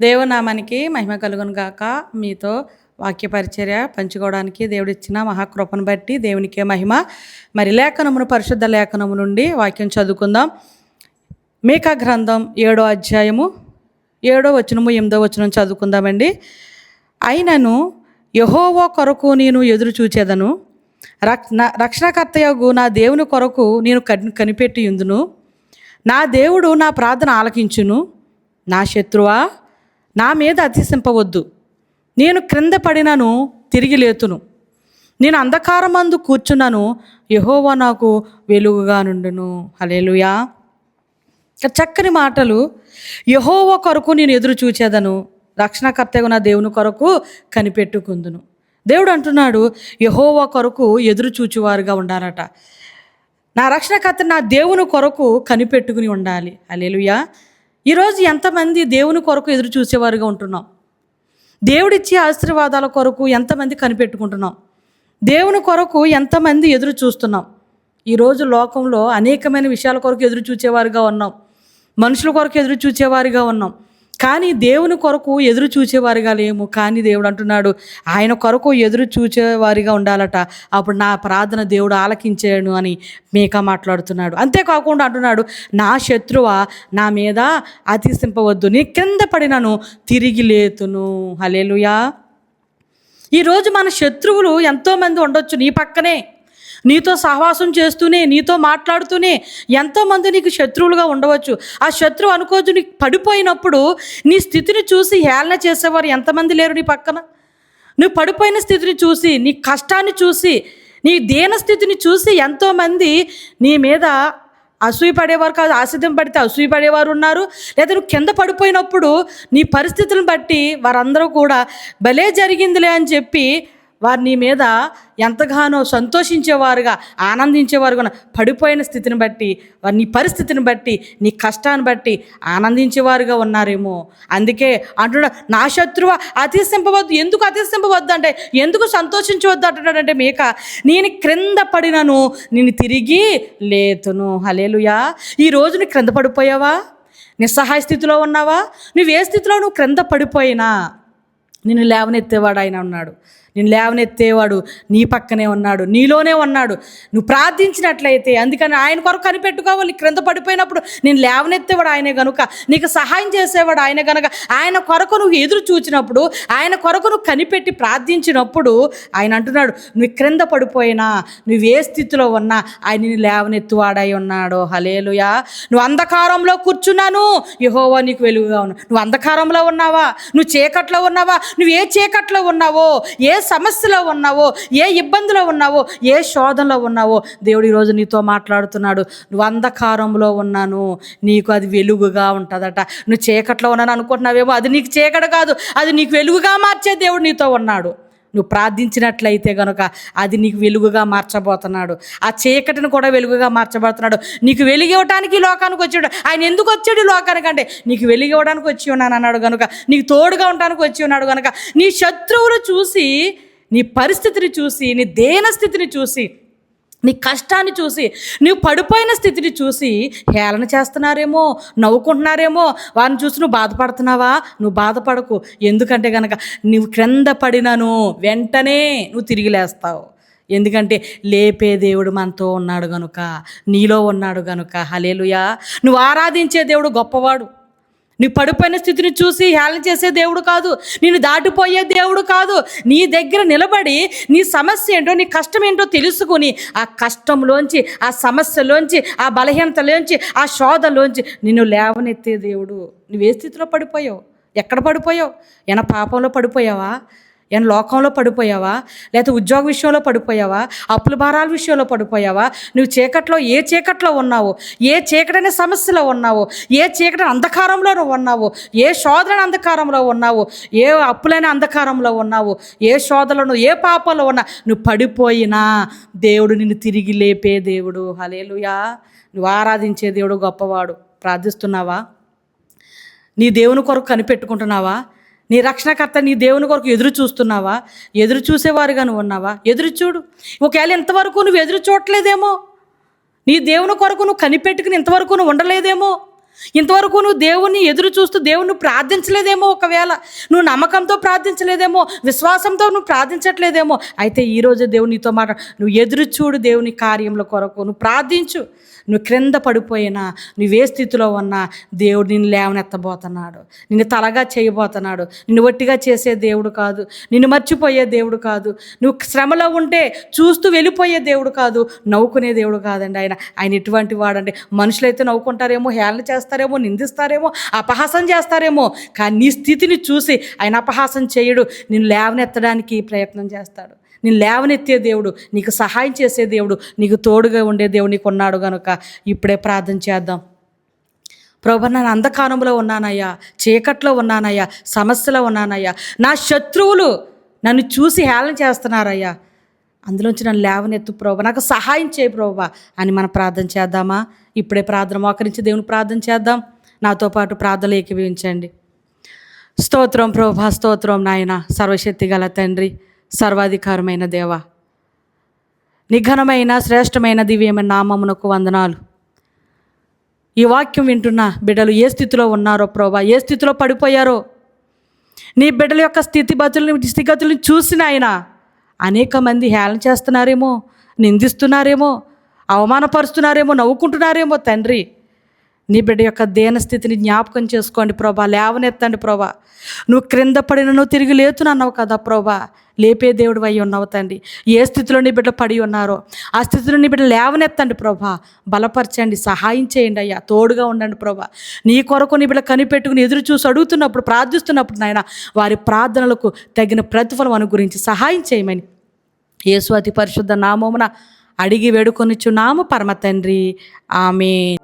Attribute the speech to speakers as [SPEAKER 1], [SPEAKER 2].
[SPEAKER 1] దేవనామానికి మహిమ కలుగును గాక. మీతో వాక్య పరిచర్య పంచుకోవడానికి దేవుడిచ్చిన మహాకృపను బట్టి దేవునికే మహిమ. మరి లేఖనమును పరిశుద్ధ లేఖనము నుండి వాక్యం చదువుకుందాం. మేకా గ్రంథం ఏడో అధ్యాయము ఏడో వచనము ఎనిమిదో వచనం చదువుకుందామండి. అయినను యహోవో కొరకు నేను ఎదురు చూచేదను. రక్షణ రక్షణకర్తయగు నా దేవుని కొరకు నేను కనిపెట్టి ఉందును నా దేవుడు నా ప్రార్థన ఆలకించును. నా శత్రువా? నా మీద అతిశింపవద్దు. నేను క్రింద పడినను తిరిగి లేతును. నేను అంధకారమందు కూర్చున్నాను యహోవా నాకు వెలుగుగా నుండును. హలేలుయా చక్కని మాటలు. యహోవ కొరకు నేను ఎదురు చూచేదను. రక్షణకర్తగా నా దేవుని కొరకు కనిపెట్టుకుందును. దేవుడు అంటున్నాడు యహోవా కొరకు ఎదురు చూచువారుగా ఉండాలట. నా రక్షణకర్త నా దేవుని కొరకు కనిపెట్టుకుని ఉండాలి. అలేలుయా ఈరోజు ఎంతమంది దేవుని కొరకు ఎదురు చూసేవారుగా ఉంటున్నాం? దేవుడిచ్చే ఆశీర్వాదాల కొరకు ఎంతమంది కనిపెట్టుకుంటున్నాం? దేవుని కొరకు ఎంతమంది ఎదురు చూస్తున్నాం? ఈరోజు లోకంలో అనేకమైన విషయాల కొరకు ఎదురు చూచేవారుగా ఉన్నాం. మనుషుల కొరకు ఎదురు చూచేవారుగా ఉన్నాం. కానీ దేవుని కొరకు ఎదురు చూచేవారుగా లేము కానీ దేవుడు అంటున్నాడు ఆయన కొరకు ఎదురు చూచేవారిగా ఉండాలట. అప్పుడు నా ప్రార్థన దేవుడు ఆలకించాడు అని మేక మాట్లాడుతున్నాడు. అంతేకాకుండా అంటున్నాడు నా శత్రువ నా మీద అతిశింపవద్దు నీ కింద పడినను తిరిగి లేతును. హలేలుయా ఈరోజు మన శత్రువులు ఎంతోమంది ఉండొచ్చు నీ పక్కనే. నీతో సహవాసం చేస్తూనే నీతో మాట్లాడుతూనే ఎంతోమంది నీకు శత్రువులుగా ఉండవచ్చు. ఆ శత్రువు అనుకోవచ్చు నీకు పడిపోయినప్పుడు నీ స్థితిని చూసి హేళన చేసేవారు ఎంతమంది లేరు నీ పక్కన? నువ్వు పడిపోయిన స్థితిని చూసి నీ కష్టాన్ని చూసి నీ దీన స్థితిని చూసి ఎంతోమంది నీ మీద అసూయ పడేవారు కాదు ఆశితం పడితే అసూయ పడేవారు ఉన్నారు. లేదా నువ్వు కింద పడిపోయినప్పుడు నీ పరిస్థితులను బట్టి వారందరూ కూడా భలే జరిగిందిలే అని చెప్పి వారు నీ మీద ఎంతగానో సంతోషించేవారుగా ఆనందించేవారుగా పడిపోయిన స్థితిని బట్టి వారి నీ పరిస్థితిని బట్టి నీ కష్టాన్ని బట్టి ఆనందించేవారుగా ఉన్నారేమో. అందుకే అంటున్నాడు నా శత్రువ అతిశింపవద్దు. ఎందుకు అతిశింపవద్దు అంటే ఎందుకు సంతోషించవద్దు అంటున్నాడంటే మేక నేను క్రింద పడినను నేను తిరిగి లేతును. హలేలుయా ఈ రోజు నీ క్రింద పడిపోయావా? నిస్సహాయ స్థితిలో ఉన్నావా? నువ్వు ఏ స్థితిలో నువ్వు క్రింద పడిపోయినా? నిన్ను లేవనెత్తేవాడు ఆయన ఉన్నాడు. నిన్ను లేవనెత్తేవాడు నీ పక్కనే ఉన్నాడు. నీలోనే ఉన్నాడు. నువ్వు ప్రార్థించినట్లయితే అందుకని ఆయన కొరకు కనిపెట్టుకోవాలి. క్రింద పడిపోయినప్పుడు నేను లేవనెత్తేవాడు ఆయనే గనుక. నీకు సహాయం చేసేవాడు ఆయన గనుక. ఆయన కొరకు నువ్వు ఎదురు చూచినప్పుడు ఆయన కొరకు నువ్వు కనిపెట్టి ప్రార్థించినప్పుడు ఆయన అంటున్నాడు నువ్వు క్రింద పడిపోయినా నువ్వు ఏ స్థితిలో ఉన్నా ఆయన నిన్ను లేవనెత్తువాడై ఉన్నాడు. హలేలుయా నువ్వు అంధకారంలో కూర్చున్నాను. యహోవా నీకు వెలుగుగా ఉన్నావు నువ్వు అంధకారంలో ఉన్నావా? నువ్వు చీకట్లో ఉన్నావా? నువ్వు ఏ చీకట్లో ఉన్నావో ఏ సమస్యలో ఉన్నావో ఏ ఇబ్బందిలో ఉన్నావో ఏ శోధనలో ఉన్నావో దేవుడు ఈరోజు నీతో మాట్లాడుతున్నాడు. నువ్వు అంధకారంలో ఉన్నాను నీకు అది వెలుగుగా ఉంటుందట. నువ్వు చీకట్లో ఉన్నాను అనుకుంటున్నావేమో అది నీకు చీకటి కాదు అది నీకు వెలుగుగా మార్చే దేవుడు నీతో ఉన్నాడు. నువ్వు ప్రార్థించినట్లయితే గనుక అది నీకు వెలుగుగా మార్చబోతున్నాడు. ఆ చీకటిని కూడా వెలుగుగా మార్చబోతున్నాడు. నీకు వెలుగు లోకానికి వచ్చాడు ఆయన ఎందుకు వచ్చాడు లోకానికి అంటే నీకు వెలిగివ్వడానికి వచ్చి ఉన్నాను అన్నాడు కనుక నీకు తోడుగా ఉండడానికి వచ్చి ఉన్నాడు కనుక నీ శత్రువులు చూసి నీ పరిస్థితిని చూసి నీ దేన స్థితిని చూసి నీ కష్టాన్ని చూసి నువ్వు పడిపోయిన స్థితిని చూసి హేళన చేస్తున్నారేమో నవ్వుకుంటున్నారేమో వారిని చూసి నువ్వు బాధపడుతున్నావా? నువ్వు బాధపడకు. ఎందుకంటే కనుక నువ్వు క్రింద పడినను వెంటనే నువ్వు తిరిగి లేస్తావు. ఎందుకంటే లేపే దేవుడు మనతో ఉన్నాడు గనుక నీలో ఉన్నాడు గనుక. హలేలుయా నువ్వు ఆరాధించే దేవుడు గొప్పవాడు. నీ పడిపోయిన స్థితిని చూసి హేళన చేసే దేవుడు కాదు. నేను దాటిపోయే దేవుడు కాదు. నీ దగ్గర నిలబడి నీ సమస్య ఏంటో నీ కష్టం ఏంటో తెలుసుకుని ఆ కష్టంలోంచి ఆ సమస్యలోంచి ఆ బలహీనతలోంచి ఆ శోధలోంచి నిన్ను లేవనెత్తే దేవుడు. నువ్వే స్థితిలో పడిపోయావు? ఎక్కడ పడిపోయావు? ఏమైనా పాపంలో పడిపోయావా? ఏమైనా లోకంలో పడిపోయావా? లేకపోతే ఉద్యోగ విషయంలో పడిపోయావా? అప్పుల భారాల విషయంలో పడిపోయావా? నువ్వు చీకట్లో ఏ చీకట్లో ఉన్నావు? ఏ చీకటనే సమస్యలో ఉన్నావు? ఏ చీకటి అంధకారంలో నువ్వు ఉన్నావు? ఏ శోధన అంధకారంలో ఉన్నావు? ఏ అప్పులైన అంధకారంలో ఉన్నావు? ఏ శోధనలో ఏ పాపంలో ఉన్నా నువ్వు పడిపోయినా దేవుడు నిన్ను తిరిగి లేపే దేవుడు. హలేలుయా నువ్వు ఆరాధించే దేవుడు గొప్పవాడు. ప్రార్థిస్తున్నావా? నీ దేవుని కొరకు కనిపెట్టుకుంటున్నావా? నీ రక్షణకర్త నీ దేవుని కొరకు ఎదురు చూస్తున్నావా? ఎదురు చూసేవారుగా నువ్వు ఉన్నావా? ఎదురు చూడు. ఒకవేళ ఇంతవరకు నువ్వు ఎదురు చూడలేదేమో నీ దేవుని కొరకు నువ్వు కనిపెట్టుకుని ఇంతవరకు నువ్వు ఉండలేదేమో ఇంతవరకు నువ్వు దేవుణ్ణి ఎదురు చూస్తూ దేవుణ్ణి ప్రార్థించలేదేమో ఒకవేళ. నువ్వు నమ్మకంతో ప్రార్థించలేదేమో విశ్వాసంతో నువ్వు ప్రార్థించట్లేదేమో. అయితే ఈరోజు దేవుడు నీతో మాట నువ్వు ఎదురు చూడు దేవుని కార్యంలో కొరకు. నువ్వు ప్రార్థించు. నువ్వు క్రింద పడిపోయినా నువ్వే స్థితిలో ఉన్నా దేవుడు నిన్ను లేవనెత్తబోతున్నాడు. నిన్ను తలగా చేయబోతున్నాడు. నిన్ను ఒట్టిగా చేసే దేవుడు కాదు. నిన్ను మర్చిపోయే దేవుడు కాదు. నువ్వు శ్రమలో ఉంటే చూస్తూ వెళ్ళిపోయే దేవుడు కాదు. నవ్వుకునే దేవుడు కాదండి ఆయన. ఆయన ఎటువంటి వాడండి. మనుషులైతే నవ్వుకుంటారేమో హేళన చేస్తారేమో నిందిస్తారేమో అపహాసం చేస్తారేమో కానీ నీ స్థితిని చూసి ఆయన అపహాసం చేయడు. నిన్ను లేవనెత్తడానికి ప్రయత్నం చేస్తాడు. నేను లేవనెత్తే దేవుడు నీకు సహాయం చేసే దేవుడు నీకు తోడుగా ఉండే దేవుడు నీకు ఉన్నాడు కనుక ఇప్పుడే ప్రార్థన చేద్దాం. ప్రభు నేను అంధకారంలో ఉన్నానయ్యా చీకట్లో ఉన్నానయ్యా సమస్యలో ఉన్నానయ్యా. నా శత్రువులు నన్ను చూసి హేళన చేస్తున్నారయ్యా. అందులోంచి నన్ను లేవనెత్తు ప్రభు. నాకు సహాయం చేయి ప్రభు అని మనం ప్రార్థన చేద్దామా? ఇప్పుడే ప్రార్థన మోకరించి దేవుని ప్రార్థన చేద్దాం. నాతో పాటు ప్రార్థనలు ఏకీభవించండి. స్తోత్రం ప్రభా స్తోత్రం నాయన సర్వశక్తి గల తండ్రి సర్వాధికారమైన దేవ. నిఘనమైన శ్రేష్టమైన దివ్యమైన నామమునకు వందనాలు. ఈ వాక్యం వింటున్న బిడ్డలు ఏ స్థితిలో ఉన్నారో ప్రభా? ఏ స్థితిలో పడిపోయారో? నీ బిడ్డల యొక్క స్థితిగతుల్ని స్థితిగతుల్ని చూసిన ఆయన అనేక మంది హేళన చేస్తున్నారేమో నిందిస్తున్నారేమో అవమానపరుస్తున్నారేమో నవ్వుకుంటున్నారేమో తండ్రి. నీ బిడ్డ యొక్క దేన స్థితిని జ్ఞాపకం చేసుకోండి ప్రభా లేవనెత్తండి ప్రభా. నువ్వు క్రింద పడిన నువ్వు తిరిగి లేతున్నావు కదా ప్రభా. లేపే దేవుడు అయి ఉన్నావు తండ్రి. ఏ స్థితిలో నీ బిడ్డ పడి ఉన్నారో ఆ స్థితిలో నీ బిడ్డ లేవనెత్తండి ప్రభా. బలపరచండి సహాయం చేయండి అయ్యా. తోడుగా ఉండండి ప్రభా. నీ కొరకు నీ బిడ్డ కనిపెట్టుకుని ఎదురు చూసి అడుగుతున్నప్పుడు ప్రార్థిస్తున్నప్పుడు నాయన వారి ప్రార్థనలకు తగిన ప్రతిఫలం అను గురించి సహాయం చేయమని యేసు అతి పరిశుద్ధ నామమున అడిగి వేడుకొనిచ్చు నామ పరమ తండ్రి. ఆమె